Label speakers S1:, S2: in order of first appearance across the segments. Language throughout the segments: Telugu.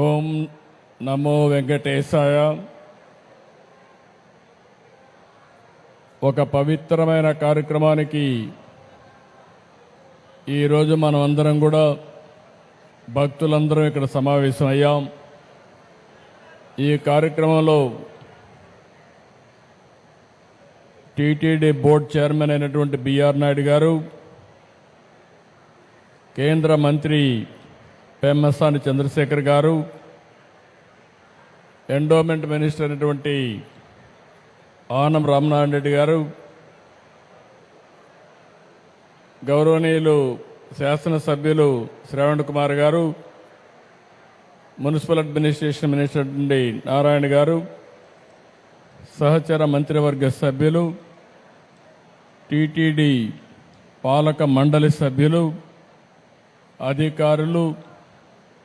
S1: ఓం నమో వెంకటేశాయ ఒక పవిత్రమైన కార్యక్రమానికి ఈరోజు మనం అందరం కూడా భక్తులందరం ఇక్కడ సమావేశం అయ్యాం ఈ కార్యక్రమంలో టీటీడీ బోర్డు చైర్మన్ అయినటువంటి బిఆర్ నాయుడు గారు కేంద్ర మంత్రి పేమసాని చంద్రశేఖర్ గారు ఎండోమెంట్ మినిస్టర్ అయినటువంటి ఆనం రామనారాయణ రెడ్డి గారు గౌరవనీయులు శాసనసభ్యులు శ్రావణ్ కుమార్ గారు మున్సిపల్ అడ్మినిస్ట్రేషన్ మినిస్టర్ నుండి నారాయణ గారు సహచర మంత్రివర్గ సభ్యులు టీటీడీ పాలక మండలి సభ్యులు అధికారులు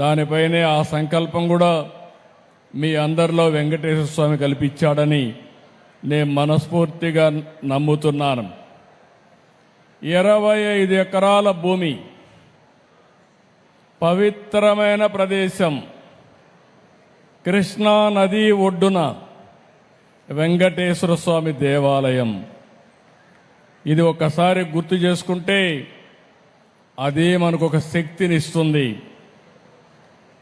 S1: దానిపైనే ఆ సంకల్పం కూడా మీ అందరిలో వెంకటేశ్వర స్వామి కల్పించాడని నేను మనస్ఫూర్తిగా నమ్ముతున్నాను ఇరవై ఐదు ఎకరాల భూమి పవిత్రమైన ప్రదేశం కృష్ణా నది ఒడ్డున వెంకటేశ్వర స్వామి దేవాలయం ఇది ఒకసారి గుర్తు చేసుకుంటే అదే మనకు ఒక శక్తినిస్తుంది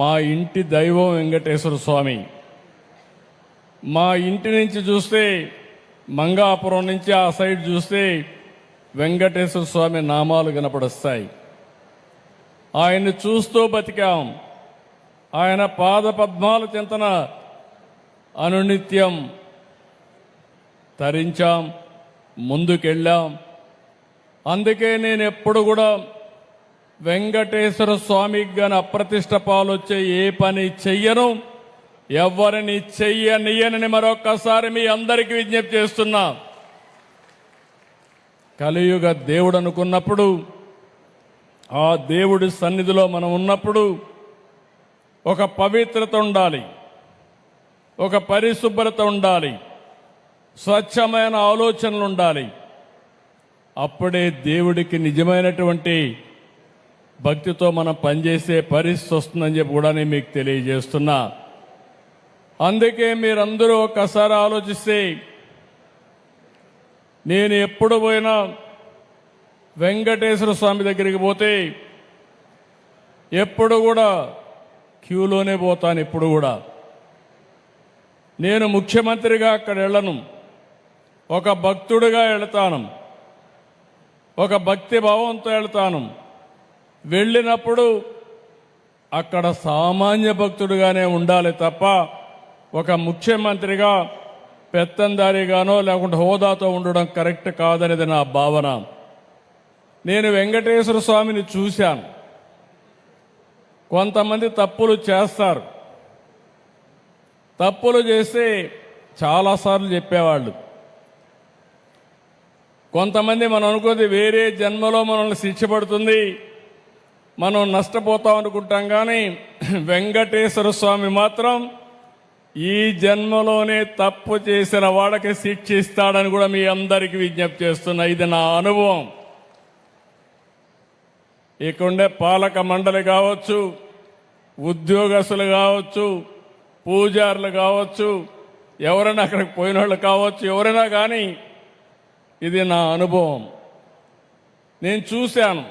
S1: మా ఇంటి దైవం వెంకటేశ్వర స్వామి మా ఇంటి నుంచి చూస్తే మంగాపురం నుంచి ఆ సైడ్ చూస్తే వెంకటేశ్వర స్వామి నామాలు కనపడొస్తాయి ఆయన్ని చూస్తూ బతికాం ఆయన పాద పద్మాలు చింతన అనునిత్యం తరించాం ముందుకెళ్ళాం అందుకే నేను ఎప్పుడు కూడా వెంకటేశ్వర స్వామికి గాని అప్రతిష్ట పాలొచ్చే ఏ పని చెయ్యను ఎవరిని చెయ్యనియనని మరొక్కసారి మీ అందరికీ విజ్ఞప్తి చేస్తున్నా కలియుగ దేవుడు అనుకున్నప్పుడు ఆ దేవుడి సన్నిధిలో మనం ఉన్నప్పుడు ఒక పవిత్రత ఉండాలి ఒక పరిశుభ్రత ఉండాలి స్వచ్ఛమైన ఆలోచనలు ఉండాలి అప్పుడే దేవుడికి నిజమైనటువంటి భక్తితో మనం పనిచేసే పరిస్థితి వస్తుందని చెప్పి కూడా నేను మీకు తెలియజేస్తున్నా అందుకే మీరందరూ ఒక్కసారి ఆలోచిస్తే నేను ఎప్పుడు పోయినా వెంకటేశ్వర స్వామి దగ్గరికి పోతే ఎప్పుడు కూడా క్యూలోనే పోతాను ఇప్పుడు కూడా నేను ముఖ్యమంత్రిగా అక్కడ వెళ్ళను ఒక భక్తుడిగా వెళతాను ఒక భక్తి భావంతో వెళతాను వెళ్ళినప్పుడు అక్కడ సామాన్య భక్తుడుగానే ఉండాలి తప్ప ఒక ముఖ్యమంత్రిగా పెత్తందారిగానో లేకుంటే హోదాతో ఉండడం కరెక్ట్ కాదనేది నా భావన నేను వెంకటేశ్వర స్వామిని చూశాను కొంతమంది తప్పులు చేస్తారు తప్పులు చేస్తే చాలాసార్లు చెప్పేవాళ్ళు కొంతమంది మనం అనుకుంది వేరే జన్మలో మనల్ని శిక్ష పడుతుంది మనం నష్టపోతాం అనుకుంటాం కానీ వెంకటేశ్వర స్వామి మాత్రం ఈ జన్మలోనే తప్పు చేసిన వాళ్ళకి ఇస్తాడని కూడా మీ అందరికీ విజ్ఞప్తి చేస్తున్నా ఇది నా అనుభవం ఇకుండే పాలక మండలి కావచ్చు ఉద్యోగస్తులు కావచ్చు పూజారులు కావచ్చు ఎవరైనా అక్కడికి పోయిన వాళ్ళు కావచ్చు ఎవరైనా కానీ ఇది నా అనుభవం నేను చూశాను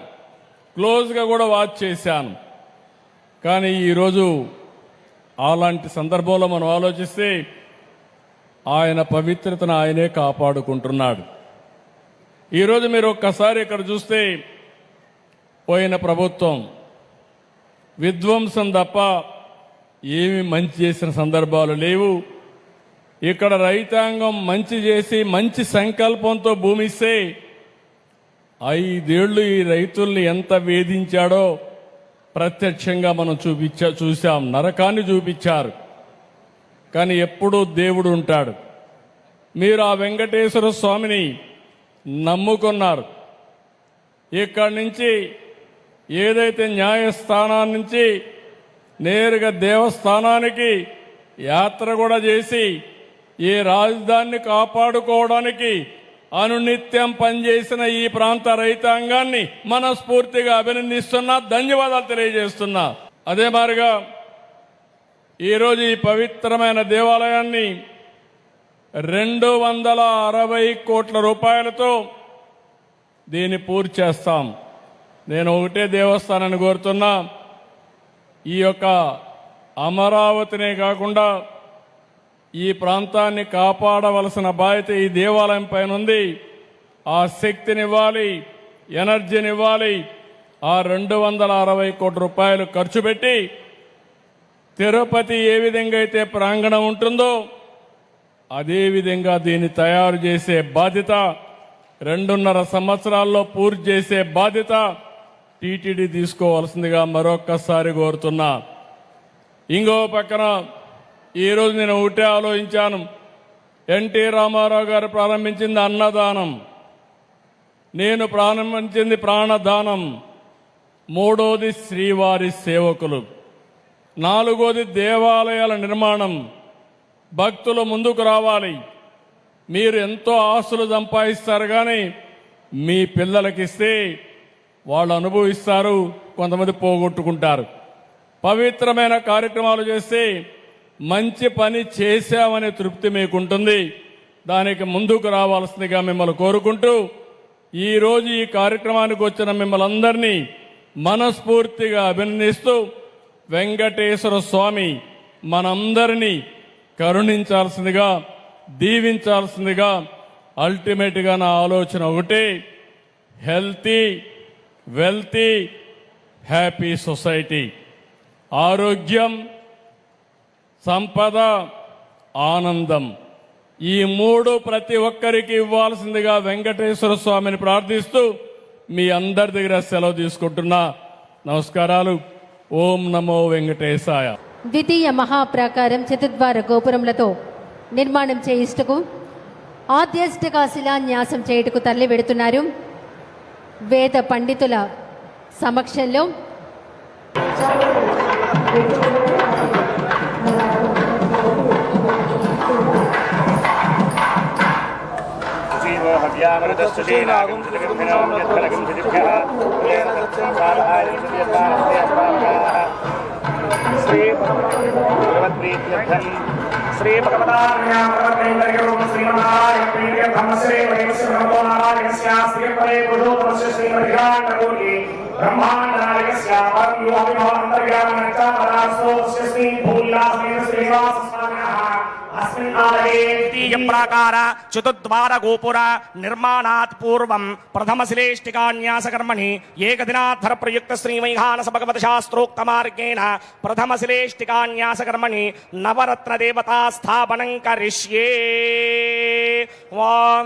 S1: క్లోజ్గా కూడా వాచ్ చేశాను కానీ ఈరోజు అలాంటి సందర్భంలో మనం ఆలోచిస్తే ఆయన పవిత్రతను ఆయనే కాపాడుకుంటున్నాడు ఈరోజు మీరు ఒక్కసారి ఇక్కడ చూస్తే పోయిన ప్రభుత్వం విధ్వంసం తప్ప ఏమి మంచి చేసిన సందర్భాలు లేవు ఇక్కడ రైతాంగం మంచి చేసి మంచి సంకల్పంతో భూమిస్తే ఐదేళ్లు ఈ రైతుల్ని ఎంత వేధించాడో ప్రత్యక్షంగా మనం చూపించా చూసాం నరకాన్ని చూపించారు కానీ ఎప్పుడూ దేవుడు ఉంటాడు మీరు ఆ వెంకటేశ్వర స్వామిని నమ్ముకున్నారు ఇక్కడి నుంచి ఏదైతే న్యాయస్థానాన్ని నుంచి నేరుగా దేవస్థానానికి యాత్ర కూడా చేసి ఈ రాజధానిని కాపాడుకోవడానికి అనునిత్యం పనిచేసిన ఈ ప్రాంత రైతాంగాన్ని మనస్ఫూర్తిగా అభినందిస్తున్నా ధన్యవాదాలు తెలియజేస్తున్నా అదే మారిగా ఈరోజు ఈ పవిత్రమైన దేవాలయాన్ని రెండు వందల అరవై కోట్ల రూపాయలతో దీన్ని పూర్తి చేస్తాం నేను ఒకటే దేవస్థానాన్ని కోరుతున్నా ఈ యొక్క అమరావతినే కాకుండా ఈ ప్రాంతాన్ని కాపాడవలసిన బాధ్యత ఈ దేవాలయం పైన ఉంది ఆ శక్తినివ్వాలి ఎనర్జీనివ్వాలి ఆ రెండు వందల అరవై కోట్ల రూపాయలు ఖర్చు పెట్టి తిరుపతి ఏ విధంగా అయితే ప్రాంగణం ఉంటుందో అదేవిధంగా దీన్ని తయారు చేసే బాధ్యత రెండున్నర సంవత్సరాల్లో పూర్తి చేసే బాధ్యత టీటీడీ తీసుకోవాల్సిందిగా మరొక్కసారి కోరుతున్నా ఇంకో పక్కన ఈరోజు నేను ఒకటే ఆలోచించాను ఎన్టీ రామారావు గారు ప్రారంభించింది అన్నదానం నేను ప్రారంభించింది ప్రాణదానం మూడోది శ్రీవారి సేవకులు నాలుగోది దేవాలయాల నిర్మాణం భక్తులు ముందుకు రావాలి మీరు ఎంతో ఆస్తులు సంపాదిస్తారు కానీ మీ పిల్లలకిస్తే వాళ్ళు అనుభవిస్తారు కొంతమంది పోగొట్టుకుంటారు పవిత్రమైన కార్యక్రమాలు చేస్తే మంచి పని చేశామనే తృప్తి మీకుంటుంది దానికి ముందుకు రావాల్సిందిగా మిమ్మల్ని కోరుకుంటూ ఈరోజు ఈ కార్యక్రమానికి వచ్చిన మిమ్మల్ని అందరినీ మనస్ఫూర్తిగా అభినందిస్తూ వెంకటేశ్వర స్వామి మనందరినీ కరుణించాల్సిందిగా దీవించాల్సిందిగా అల్టిమేట్గా నా ఆలోచన ఒకటి హెల్తీ వెల్తీ హ్యాపీ సొసైటీ ఆరోగ్యం సంపద ఆనందం ఈ మూడు ప్రతి ఒక్కరికి ఇవ్వాల్సిందిగా వెంకటేశ్వర స్వామిని ప్రార్థిస్తూ మీ అందరి దగ్గర సెలవు తీసుకుంటున్నా నమస్కారాలు ఓం నమో వెంకటేశాయ
S2: ద్వితీయ మహాప్రాకారం చతుద్వార గోపురములతో నిర్మాణం చేయిష్టకు ఆధ్యాత్మిక శిలాన్యాసం చేయుటకు తల్లి పెడుతున్నారు వేద పండితుల సమక్షంలో
S3: व्यामृतस्तुतीनागं सुदिभिर्भिनों यत्खलगं सुदिभ्यः पुलेन तत्सं साधायं सुदियत्तानस्य अस्माभ्याः श्रीभगवत्प्रीत्यर्थं श्रीभगवतार्यां भगवत्प्रीत्यर्थं श्रीमहाय प्रीत्यर्थं श्रीमहेश्वरभगवतो नारायणस्य श्रीपदे बुधोतमस्य श्रीमधिकाण्डकोटि ब्रह्माण्डनायकस्य परं योऽपि भवान्तर्यामनच्चापदास्तोस्य श्रीभूल्लासमेन श्रीवासस्म
S4: తృతీయ ప్రాకార చతుద్వార గోపుర నిర్మాణాత్ పూర్వం ప్రథమ శిలేష్టికాన్యాసకర్మణి ఏకదినాధర ప్రయుక్త శ్రీవైఘానస భగవత శాస్త్రోక్త మార్గేణ ప్రథమ శిలేష్టికాన్యాసకర్మణి నవరత్న దేవతా స్థాపనం కరిష్యే
S3: వాం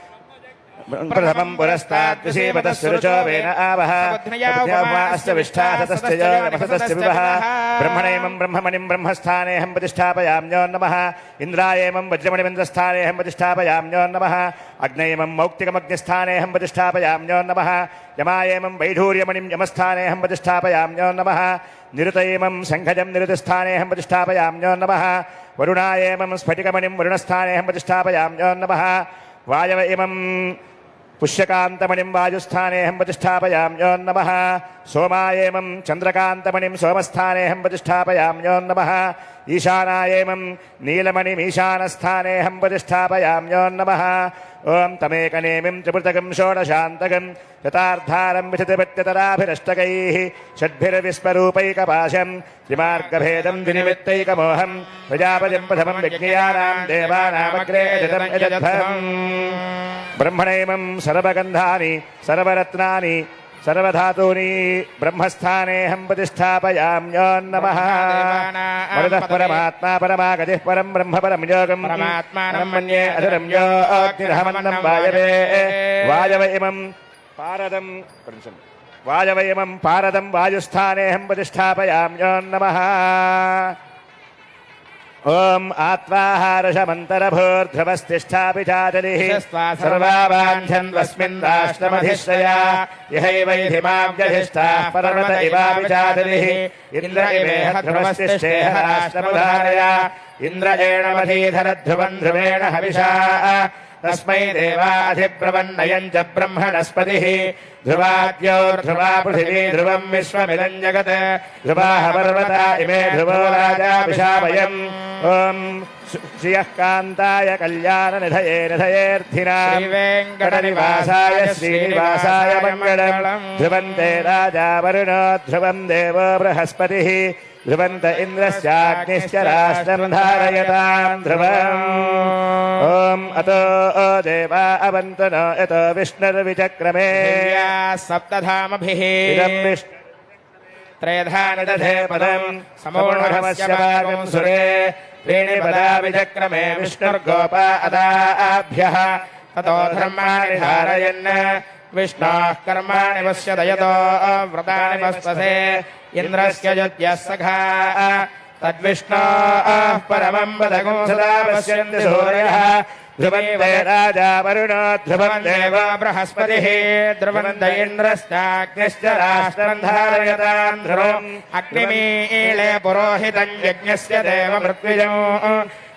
S3: प्रथमं पुरस्ताद्विषीपतः सुरुचो वेन आवह अस्य विष्ठासतस्य यो नमसतस्य विवः ब्रह्मणैमं ब्रह्ममणिं ब्रह्मस्थानेऽहं प्रतिष्ठापयाम्यो नमः इन्द्रायेमं वज्रमणिमिन्द्रस्थानेऽहं प्रतिष्ठापयाम्यो नमः अग्नैमं मौक्तिकमग्निस्थानेऽहं प्रतिष्ठापयाम्यो नमः यमायेमं वैढूर्यमणिं यमस्थानेऽहं प्रतिष्ठापयाम्यो नमः निरुतैमं शङ्खजं निरुतस्थानेऽहं प्रतिष्ठापयाम्यो नमः वरुणायेमं स्फटिकमणिं वरुणस्थानेऽहं प्रतिष्ठापयाम्यो नमः वायव इमं पुष्यकान्तमणिम् वायुस्थानेऽहम् प्रतिष्ठापयाम्योन्नमः सोमायेमं चन्द्रकान्तमणिं चन्द्रकान्तमणिम् सोमस्थानेहम् प्रतिष्ठापयाम्योन्नमः ईशानायेमं एमम् नीलमणिमीशानस्थाने अहम् प्रतिष्ठापयाम्योन्नमः ఓం తమేకనేమిం త్రిపృతకం షోడశాంతకం శతార్థారంభిషతిపత్యతరాభిరష్టకై షడ్భిరవిస్వరూపైకపాశం త్రిమార్గభేదం ద్వినిమిత్తైకమోహం ప్రజాపతిం ప్రథమం విజ్ఞయానాం దేవానామగ్రే బ్రహ్మణైమం సర్వగంధాని సర్వరత్నాని यजध्वम् ब्रह्मणैमं सर्वगन्धानि सर्वरत्नानि सर्वधातूनि ब्रह्मस्थानेऽहं प्रतिष्ठापयाम्योन्नमः वरदः परमात्मा परमागतिः परं ब्रह्म परं योगं
S4: परमात्मानं
S3: मन्ये अधरं यो अग्निरहमन्नं वायवे वायव इमं पारदं वायव इमं पारदं वायुस्थानेऽहं प्रतिष्ठापयाम्योन्नमः ॐ आत्वाहारशमन्तरभूर्ध्रुवस्तिष्ठापि चाचलिः सर्वावाञ्छन्वस्मिन् राष्ट्रमधिश्रया यहैवैधिमाव्यधिष्ठाः पर्वत इवापि चाचलिः इन्द्र इवेह ध्रुवस्तिष्ठेह राष्ट्रमुदारया इन्द्र एणमधीधरध्रुवम् ध्रुवेण हविषा तस्मै देवाधिप्रवन्नयम् च ब्रह्मणस्पतिः ध्रुवाद्यो पृथिवी ध्रुवम् विश्वमिदम् जगत् पर्वता इमे ध्रुवो राजाविषामयम् ओम् श्रियः कान्ताय कल्याणनिधये
S4: वेङ्कटनिवासाय
S3: श्रीनिवासाय ध्रुवन्ते राजा वरुणो ध्रुवम् देवो बृहस्पतिः ध्रुवन्त धारयताम् ध्रुवम् ओम् अवन्तु न यतो विष्णुर्विचक्रमे
S4: सप्तधामभिः त्रेधाने
S3: पदम् सुरे विचक्रमे विष्णुर्गोपा अदा आभ्यः
S4: ततो धर्माणि धारयन् विष्णाः कर्माणि वस्यदयतो व्रतानि वस्तसे इन्द्रस्य यद्यः सखा तद्विष्णो परमम् वरुण वरुणो देव बृहस्पतिः ध्रुवनन्द इन्द्रश्चाग्निश्च राष्ट्रम् धारयताम् ध्रुवम् अग्निमीले पुरोहितम् यज्ञस्य देव मृत्युजौ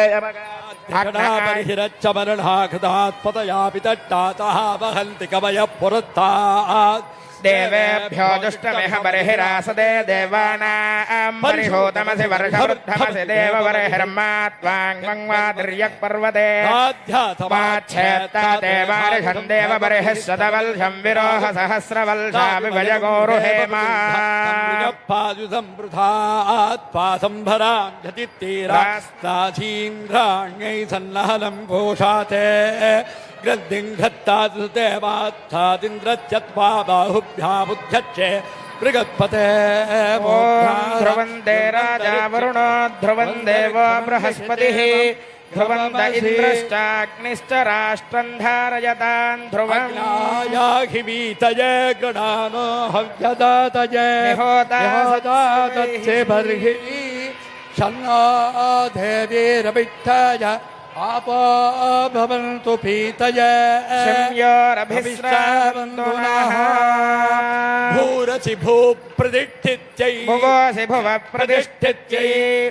S4: हव्यदातये प्रेयमगा
S5: घटापरिहिरच्चमरणाघदात्पतयापि तट्टातः वहन्ति कवयः पुरस्तात्
S4: देवेभ्यो दुष्टमेह बर्हिरासदे देवानाम् परिहोतमसि वर्षवृद्धमसि देवबर्हिर्मात्वाङ्गङ्वातिर्यक् पर्वते माच्छेत्ता देवार्षन् देवबर्हिः शतवल्षं विरोह सहस्रवल्षामि
S5: भजगोरुहे मासम्भराम् झटित्तीरास्ताधीन्द्राण्यै घोषाते बाहुभ्याच्छे बाहुभ्यामुध्यच्छे
S4: बृहत्पते ध्रुवन्दे राजा वरुण ध्रुवन् बृहस्पति बृहस्पतिः ध्रुवन्द इन्द्रश्चाग्निश्च राष्ट्रम् धारयतान् ध्रुवम्
S5: गणानो हव्यदातये होतातस्य बर्हि शन्नो आपन्तु भवन्तु पीतये
S4: शम्योरभिस्रावन्तु नः
S5: भूरसि भूप्रतिष्ठित्यै
S4: भुवसि भुवः प्रतिष्ठित्यै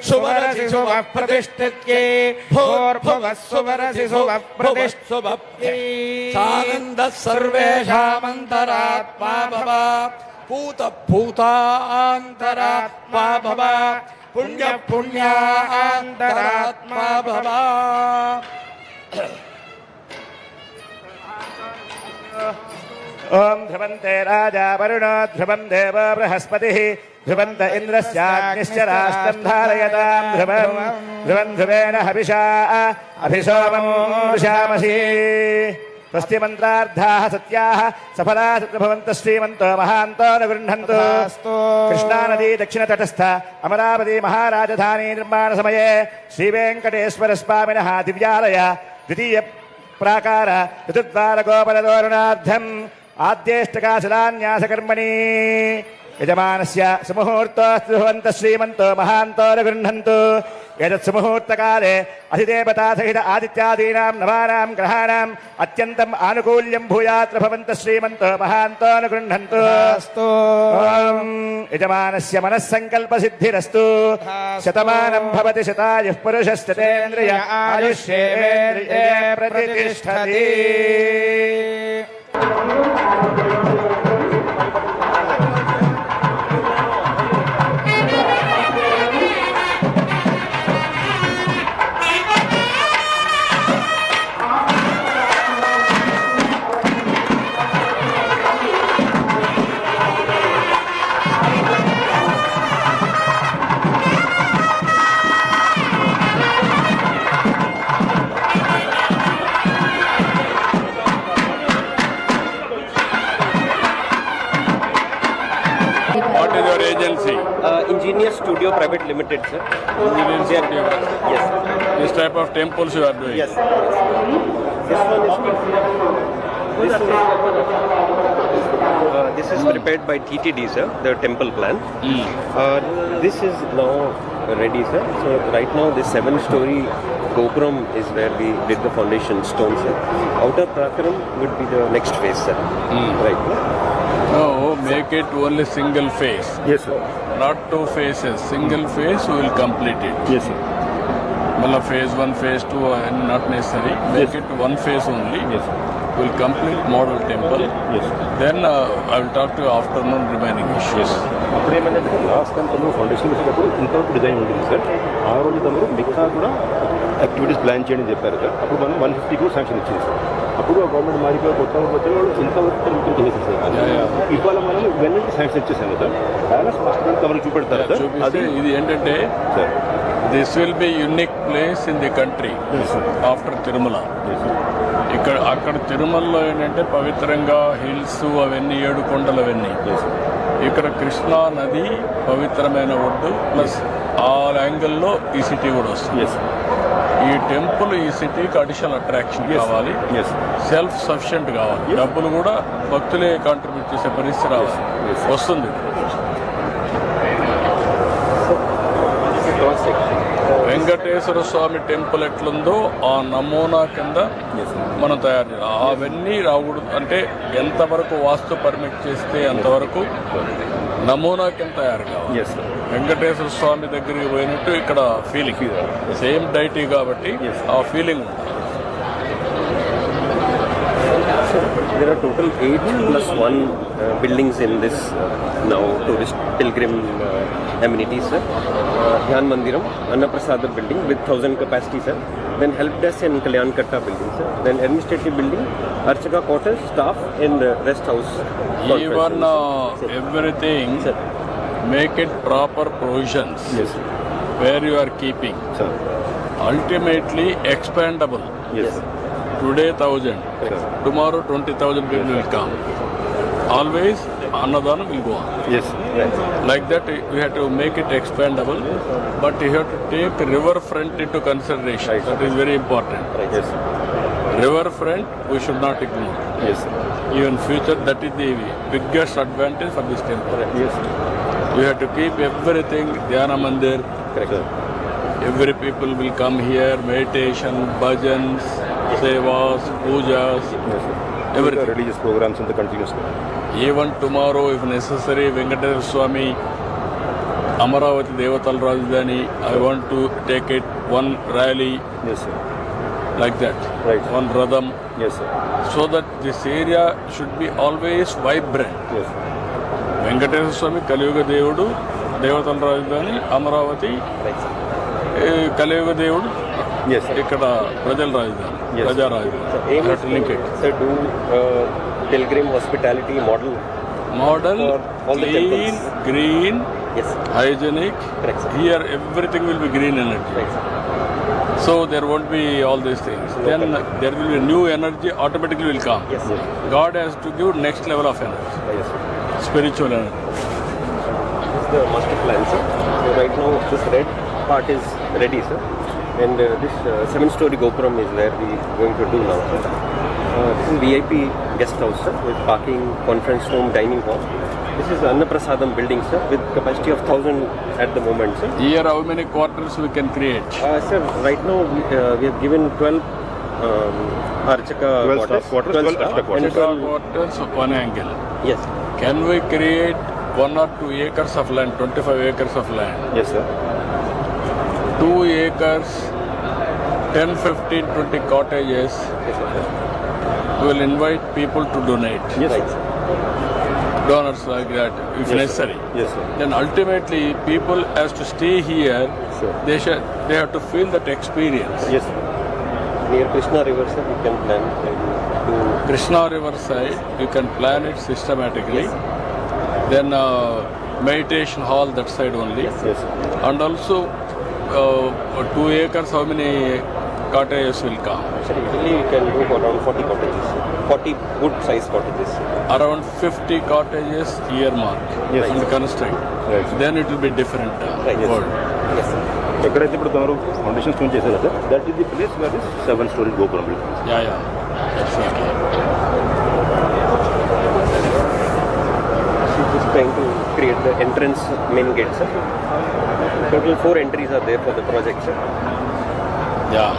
S4: सुवरसि सुवः प्रतिष्ठित्यै भोर्भुवः सुवरसि सुवः प्रतिष्ठुभक्त्यै
S5: सानन्दः सर्वेषामन्तरात्मा भव भव पुण्य पुण्य अंतरात्मा भव
S4: ओम ध्रुवंते राजा वरुण ध्रुवं देव बृहस्पति ध्रुवंत इन्द्रस्याग्निश्च राष्ट्रम् धारयताम् ध्रुवम् ध्रुवम् ध्रुवेण हविषा अभिशोमम् शामसि తస్య మంత్రార్థా సత్యా సఫలా సత్భవంత శ్రీమంతో మహాంతో గృహంతో కృష్ణానదీ దక్షిణతటస్థ అమరావతి మహారాజధాని నిర్మాణ సమయే శ్రీవేంకటేశ్వర స్వామిన దివ్యాలయ ద్వితీయ ప్రాకార చతుర్ద్వార గోపలదోరణార్థం ఆద్యేష్టకాశిలాన్యాసకర్మణి యజమానస్య సుముహూర్తోస్తు శ్రీమంతో మహాంతో గృహంతో ఏతత్సుముహూర్తకాలే అధిదేవతాసహిత ఆదిత్యాదీనాం నవానాం గ్రహాణాం అత్యంతం ఆనుకూల్యం భూయాత్ర భవంత శ్రీమంతో మహాంతోనుగృహంతో
S1: యజమానస్య మనస్సంకల్ప సిద్ధిరస్తు Shatamanam
S6: Bhavati శతాయ పురుషస్తేంద్రియ ఆయుష్యేంద్రియ ప్రతిష్టతి sir. Yes.
S1: This type of temples you are doing.
S6: Yes. This one is this, uh, this is prepared by TTD, sir, the temple plan. Mm. Uh, this is now ready, sir. So right now, this seven-story Gopuram is where we did the foundation stone, sir. Outer Prakaram would be the next phase, sir. Mm. Right.
S1: No, make it only single phase.
S6: Yes, sir.
S1: Not two phases. Single phase, we will complete it.
S6: Yes, sir.
S1: Well, phase one, phase two, and not necessary. Make yes. it one phase only.
S6: Yes, sir.
S1: will complete model temple.
S6: Yes.
S1: Then uh, I will talk to you afternoon remaining issues.
S7: అప్పుడు ఏమైందంటే లాస్ట్ టైం ఫౌండేషన్ వేసేటప్పుడు ఇంతవరకు డిజైన్ ఉంటుంది సార్ ఆ రోజు తమరు మిగతా కూడా యాక్టివిటీస్ ప్లాన్ చేయని చెప్పారు సార్ అప్పుడు మనం వన్ ఫిఫ్టీ కూడా శాంక్షన్ ఇచ్చింది సార్ అప్పుడు ఆ గవర్నమెంట్ మారిపోయి కొత్త వచ్చే వాళ్ళు ఇంతవరకు ఇంప్రూవ్ సార్ ఇవాళ మనం వెన్నెంటి శాంక్షన్ ఇచ్చేసాము సార్ చాలా ఫస్ట్ తమరు చూపెడతారు సార్ అదే
S1: ఇది ఏంటంటే
S7: sir
S1: this will be unique place in the country after Tirumala ఇక్కడ అక్కడ తిరుమలలో ఏంటంటే పవిత్రంగా హిల్స్ అవన్నీ ఏడు కొండలు అవన్నీ ఇక్కడ కృష్ణా నది పవిత్రమైన ఒడ్డు ప్లస్ ఆ యాంగిల్లో ఈ సిటీ కూడా వస్తుంది ఈ టెంపుల్ ఈ సిటీకి అడిషనల్ అట్రాక్షన్ కావాలి సెల్ఫ్ సఫిషియెంట్ కావాలి డబ్బులు కూడా భక్తులే కాంట్రిబ్యూట్ చేసే పరిస్థితి రావాలి వస్తుంది వెంకటేశ్వర స్వామి టెంపుల్ ఎట్లుందో ఆ నమూనా కింద మనం తయారు చేయాలి అవన్నీ రాకూడదు అంటే ఎంతవరకు వాస్తు పర్మిట్ చేస్తే అంతవరకు నమూనా కింద తయారు కావాలి వెంకటేశ్వర స్వామి దగ్గరికి పోయినట్టు ఇక్కడ ఫీలింగ్ సేమ్ డైటీ కాబట్టి ఆ ఫీలింగ్ ఉంటుంది
S6: there are total eight plus one uh, buildings in this uh, now tourist pilgrim uh, amenity sir Dhyana Mandiram prasad building with thousand capacity sir then help desk and Kalyana Katta building sir then administrative building archaka quarter staff and rest house
S1: everything make
S7: it
S1: proper provision where you
S7: are
S1: keeping ultimately
S7: expandable
S1: today thousand tomorrow twenty thousand people will come always Annadan will go on.
S7: Yes.
S1: Like that, we have to make it expandable, but you have to take river front into consideration. Right. That is very important.
S7: Right. Yes.
S1: River front, we should not ignore.
S7: Yes.
S1: Even future, that is the biggest advantage for this temple.
S7: Yes.
S1: You have to keep everything, Dhyana Mandir.
S7: Correct.
S1: Every people will come here, meditation, bhajans, sevas, pujas. Yes,
S7: sir. religious programs in the continuous
S1: even tomorrow if necessary Venkateswara Swami Amaravati దేవతల రాజధాని I want to take it
S7: one rally
S1: like that one
S7: ratham
S1: so that this area should be always vibrant Venkateswara Swami Kaliyuga దేవుడు దేవతల రాజధాని అమరావతి కలియుగ దేవుడు ఇక్కడ ప్రజల రాజధాని ప్రజా రాజధాని
S6: pilgrim hospitality model?
S1: Model,
S6: clean,
S1: green,
S6: yes.
S1: hygienic.
S6: Correct, sir.
S1: Here everything will be green
S6: energy. Correct,
S1: So there won't be all these things. No then problem. there will be new energy automatically will come.
S6: Yes, sir.
S1: God has to give next level of energy.
S7: Yes, sir.
S1: Spiritual energy.
S6: This is the master plan, sir. So right now this red part is ready, sir. And uh, this uh, seven-story Gopuram is where we are going to do now, sir. Uh, full VIP guest house, sir, with parking, conference room, dining hall. This is Annaprasadam building, sir, with capacity of 1000 at the moment, sir.
S1: Here, how many quarters we can create?
S6: Uh, sir, right now we, uh, we have given 12 um, Archaka
S7: 12 quarters, quarters, 12, quarters.
S6: 12
S1: quarters of one angle.
S6: Yes.
S1: Can we create one or two acres of land, 25 acres of land?
S7: Yes, sir.
S1: Two acres, 10, 15, 20 cottages. Yes, sir we will invite people to donate.
S6: Yes, sir.
S1: Donors like that, if yes, necessary.
S7: Sir. Yes, sir.
S1: Then ultimately, people has to stay here.
S7: Sure.
S1: They should. They have to feel that experience.
S7: Yes. Sir.
S6: Near Krishna River, sir, we can plan to
S1: Krishna River side. You can plan it systematically. Yes, then uh, meditation hall that side only.
S7: Yes, yes. Sir.
S1: And also, uh, two acres. How many cottages will come
S6: Sir, usually we can do for around 40 cottages. 40 good size cottages.
S1: around 50 cottages year mark
S7: Yes.
S1: in the construct
S7: Right.
S1: then it will be different uh,
S6: Right.
S1: world
S6: Yes, sir.
S7: ఎక్కడైతే ఇప్పుడు తమరు ఫౌండేషన్ స్టోన్ చేశారు sir that is the place where is seven storey gopuram
S1: yeah yeah exactly
S6: She's just trying to create the entrance main gate, sir. Total four entries are there for the project, sir.
S1: yeah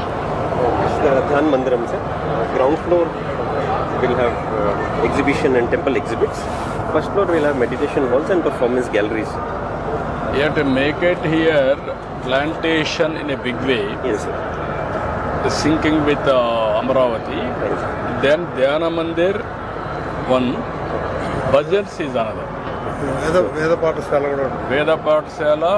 S6: This is the Dhyan Mandiram, sir. Uh, ground floor will have uh, exhibition and temple exhibits. First floor will have meditation halls and performance galleries.
S1: You have to make it here plantation in a big way,
S6: Yes, sir.
S1: syncing with uh, Amravati.
S6: Right, sir.
S1: Then Dhyana Mandir, one. Bhajans is another.
S8: వేద వేద పాఠశాల కూడా ఉంటుంది
S1: Veda Pathsala,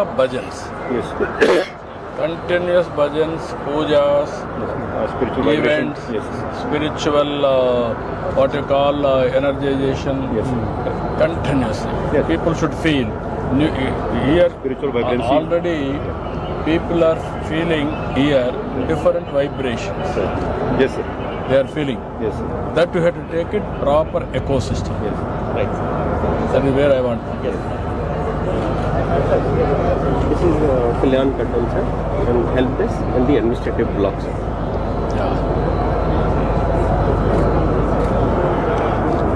S1: Continuous bhajans, pujas,
S7: ah, spiritual
S1: events, yes. Spiritual, uh, what you call uh, energization,
S7: yes. Hmm.
S1: Continuously.
S7: Yes.
S1: People should feel. Here,
S7: spiritual vibrancy.
S1: Uh, already people are feeling here different vibrations.
S7: Yes, sir.
S1: They are feeling.
S7: Yes, sir.
S1: That you have to take it proper ecosystem.
S7: Yes,
S6: right.
S1: That is where I want.
S6: Yes. This is uh, Kalyan Katam, sir, and help desk and the administrative block, sir.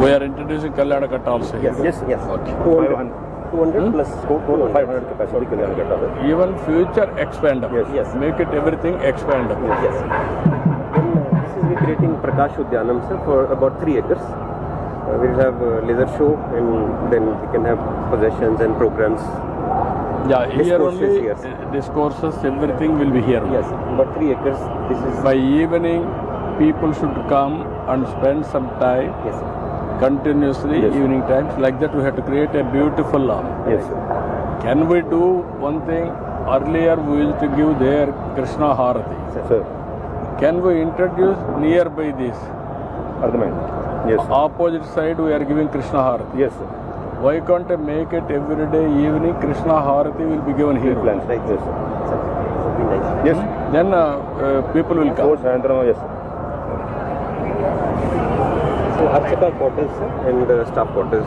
S1: We are introducing Kalyan Katta sir. Yes,
S6: yes, yes.
S1: Okay.
S6: 200, 200 hmm? plus
S7: 200, 500 capacity Kalyana Katta.
S1: Even future expand up.
S7: Yes,
S6: yes.
S1: Make it everything expand up.
S6: Yes. yes. Then uh, this is we creating Prakash Udyanam sir for about three acres. Uh, we'll have a laser show and then we can have possessions and programs
S1: Yeah, here only
S6: here.
S1: discourses, uh, everything will be here.
S6: Yes, but three acres. This is
S1: by evening. People should come and spend some time.
S6: Yes.
S1: Continuously,
S7: yes.
S1: evening times like that, we have to create a beautiful lawn.
S7: Yes.
S1: Can we do one thing? Earlier, we used to give their Krishna Harati.
S7: Sir.
S1: Can we introduce nearby this?
S7: Argument. Yes.
S1: Opposite side, we are giving Krishna Harati.
S7: Yes. Sir.
S1: Why can't I make it every day evening? Krishna Harati will be given here.
S7: Plans
S6: right?
S7: Yes.
S1: Then uh, uh, people will come.
S7: Four Sandra, yes.
S6: So Archaka quarters and uh, staff quarters,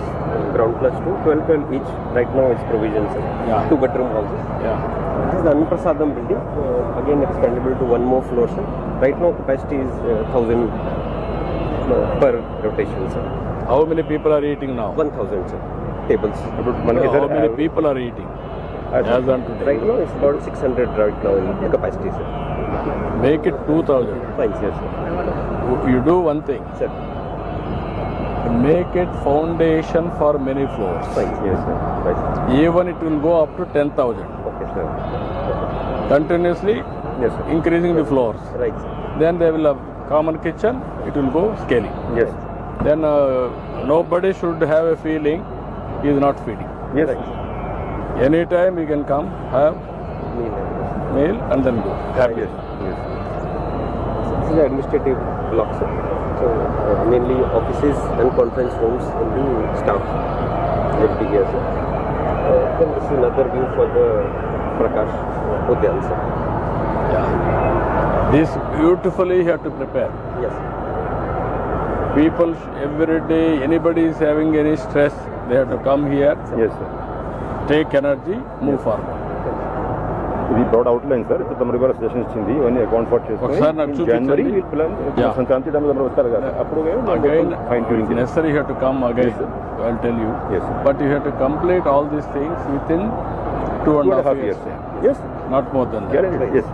S6: ground plus two, 12, 12 each. Right now it's provisions.
S1: Yeah.
S6: Two bedroom houses.
S1: Yeah.
S6: This is the Anprasadam building, uh, again expandable to one more floor, sir. Right now capacity is uh, 1000 uh, per rotation, sir.
S1: How many people are eating now?
S6: 1000, sir tables.
S7: But no,
S1: how many people are eating? as on today.
S6: Right now it's about 600 right now in capacity, sir.
S1: Make it 2000.
S6: Fine, yes, sir.
S1: You do one thing.
S6: Sir.
S1: Make it foundation for many floors.
S6: Fine, yes, sir. sir.
S1: Even it will go up to 10,000.
S6: Okay, sir.
S1: Continuously
S7: yes, sir.
S1: increasing the floors.
S6: Right, sir.
S1: Then they will have common kitchen, it will go scaling.
S7: Yes.
S1: Then uh, nobody should have a feeling he is not feeding.
S7: Yes.
S1: Right. Any time he can come, have
S6: meal,
S1: meal and then go. Happy.
S7: Yes. yes.
S6: This is an administrative block, sir. So, uh, mainly offices and conference rooms and the staff will here, sir. Uh, then this is another view for the Prakash Udyan, sir.
S1: Yeah. This beautifully you have to prepare.
S6: Yes.
S1: People every day, anybody is having any stress, They have to come here,
S7: Yes, sir.
S1: take energy, move forward.
S7: ఇది బ్రాడ్ అవుట్ లైన్ సార్ ఇప్పుడు తమరు కూడా సజెషన్ ఇచ్చింది ఇవన్నీ అకౌంట్ ఫర్
S1: ఒకసారి నాకు
S7: చేసుకుని చూపించండి. జనవరి
S1: వీళ్ళు
S7: plan-
S1: Yeah.
S7: సంక్రాంతి టైంలో తమరు వస్తారు కదా అప్పుడు
S1: Again, fine
S7: tuning
S1: necessary you have to come again, I'll tell you.
S7: Yes, sir.
S1: But you have to complete all these things within two and a half years,
S7: yes
S1: not more than that.
S7: Guarantee yes